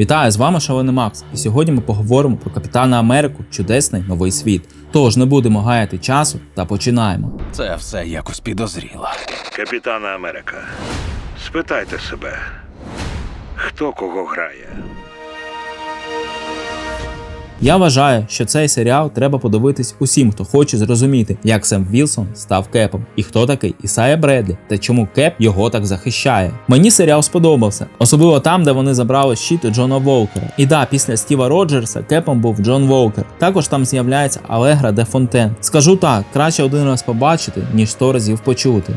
Вітаю з вами Шалений Макс. І сьогодні ми поговоримо про Капітана Америку Чудесний новий світ. Тож не будемо гаяти часу та починаємо. Це все якось підозріло. Капітана Америка. Спитайте себе, хто кого грає? Я вважаю, що цей серіал треба подивитись усім, хто хоче зрозуміти, як Сем Вілсон став кепом, і хто такий Ісая Бредлі, та чому кеп його так захищає. Мені серіал сподобався, особливо там, де вони забрали щит Джона Волкера. І да, після Стіва Роджерса кепом був Джон Волкер. Також там з'являється Алегра де Фонтен. Скажу так, краще один раз побачити, ніж сто разів почути.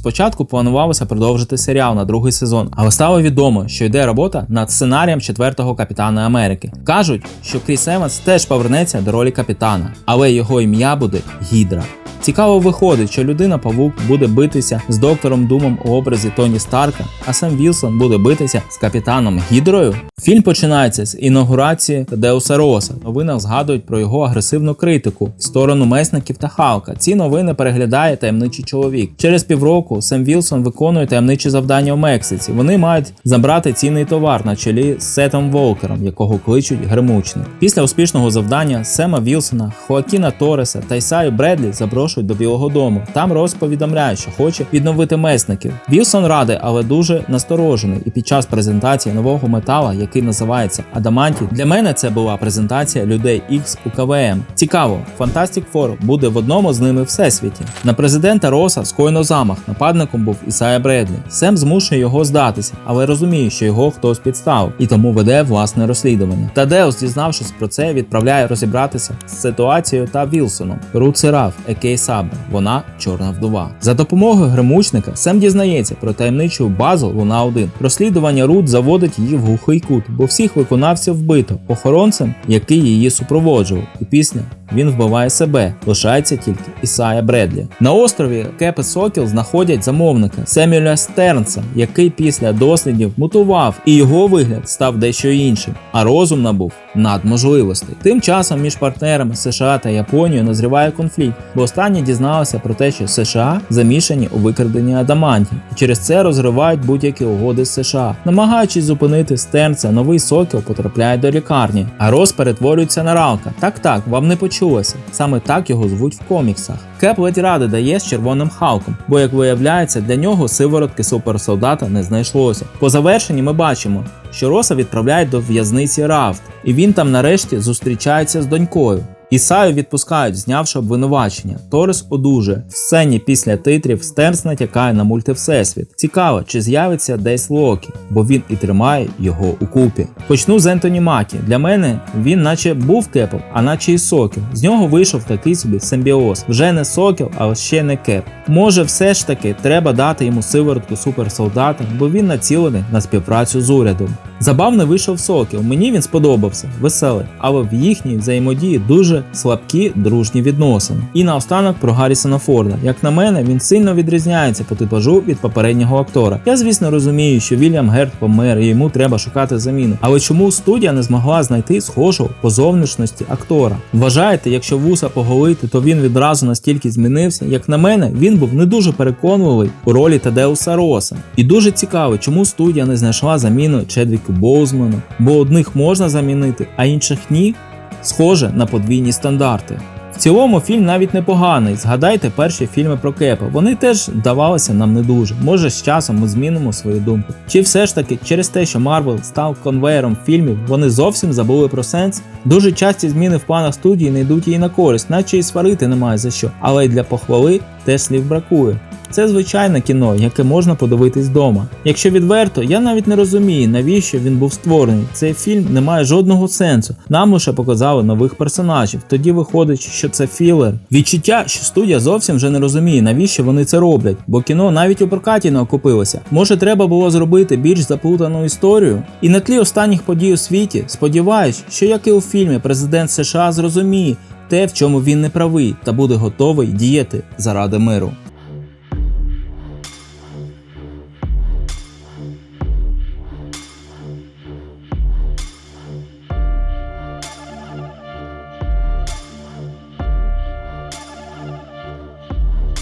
Спочатку планувалося продовжити серіал на другий сезон, але стало відомо, що йде робота над сценарієм четвертого капітана Америки. Кажуть, що Кріс Еванс теж повернеться до ролі капітана, але його ім'я буде Гідра. Цікаво виходить, що людина Павук буде битися з доктором Думом у образі Тоні Старка, а сам Вілсон буде битися з капітаном Гідрою. Фільм починається з інаугурації Деуса Роса. В новинах згадують про його агресивну критику в сторону месників та Халка. Ці новини переглядає таємничий чоловік. Через півроку Сем Вілсон виконує таємничі завдання в Мексиці. Вони мають забрати цінний товар на чолі з Сетом Волкером, якого кличуть Гремучник. Після успішного завдання Сема Вілсона, Хоакіна Тореса та Ісаю Бредлі запрошують до Білого Дому. Там Рос повідомляє, що хоче відновити месників. Вілсон радий, але дуже насторожений. І під час презентації нового метала, який називається Адаманті, для мене це була презентація людей X у КВМ. Цікаво, Fantastic Four буде в одному з ними всесвіті. На президента Роса скоєно замах. Нападником був Ісая Бредлі. Сем змушує його здатися, але розуміє, що його хтось підстав, і тому веде власне розслідування. Тадеус, дізнавшись про це, відправляє розібратися з ситуацією та Вілсоном. Рут Сераф, Сабра, вона чорна вдова. За допомогою гримучника Сем дізнається про таємничу базу Луна 1 Розслідування Рут заводить її в глухий кут, бо всіх виконавців вбито охоронцем, який її супроводжував. І після він вбиває себе, лишається тільки Ісая Бредлі. На острові Кеп і Сокіл знаходять замовника Семюля Стернса, який після дослідів мутував, і його вигляд став дещо іншим, а розум набув надможливостей. Тим часом між партнерами США та Японією назріває конфлікт, бо останні дізналися про те, що США замішані у викраденні адамантів, і через це розривають будь-які угоди з США. Намагаючись зупинити Стернса, новий Сокіл потрапляє до лікарні, а Рос перетворюється на Ралка. Так так, вам не почулося. Саме так його звуть в коміксах. Кеп ледь ради дає з червоним Халком, бо, як виявляється, для нього сиворотки суперсолдата не знайшлося. По завершенні ми бачимо, що Роса відправляють до в'язниці Рафт, і він там нарешті зустрічається з донькою. Ісаю відпускають, знявши обвинувачення. Торис одужує. В сцені після титрів Стернс натякає на мультивсесвіт. Цікаво, чи з'явиться десь Локі, бо він і тримає його у купі. Почну з Ентоні Макі. Для мене він наче був кепом, а наче і сокіл. З нього вийшов такий собі симбіоз. Вже не сокіл, але ще не кеп. Може, все ж таки треба дати йому сиворотку суперсолдата, бо він націлений на співпрацю з урядом. Забавно вийшов Сокіл. Мені він сподобався, веселий, але в їхній взаємодії дуже слабкі дружні відносини. І наостанок про Гаррісона Форда. Як на мене, він сильно відрізняється по типажу від попереднього актора. Я, звісно, розумію, що Вільям Герт помер і йому треба шукати заміну. Але чому студія не змогла знайти схожого по зовнішності актора? Вважаєте, якщо вуса поголити, то він відразу настільки змінився? Як на мене, він був не дуже переконливий у ролі Тадеуса Роса. І дуже цікаво, чому студія не знайшла заміну Чедвіку Боузману, бо одних можна замінити, а інших ні. Схоже на подвійні стандарти. В цілому фільм навіть непоганий. Згадайте перші фільми про Кепа. Вони теж давалися нам не дуже. Може, з часом ми змінимо свою думку. Чи все ж таки через те, що Марвел став конвеєром фільмів, вони зовсім забули про сенс? Дуже часті зміни в планах студії не йдуть їй на користь, наче і сварити немає за що. Але й для похвали теж слів бракує. Це звичайне кіно, яке можна подивитись вдома. Якщо відверто, я навіть не розумію, навіщо він був створений. Цей фільм не має жодного сенсу. Нам лише показали нових персонажів. Тоді виходить, що це філер. Відчуття, що студія зовсім вже не розуміє, навіщо вони це роблять, бо кіно навіть у прокаті не окупилося. Може, треба було зробити більш заплутану історію? І на тлі останніх подій у світі сподіваюсь, що як і у фільмі, президент США зрозуміє те, в чому він не правий, та буде готовий діяти заради миру.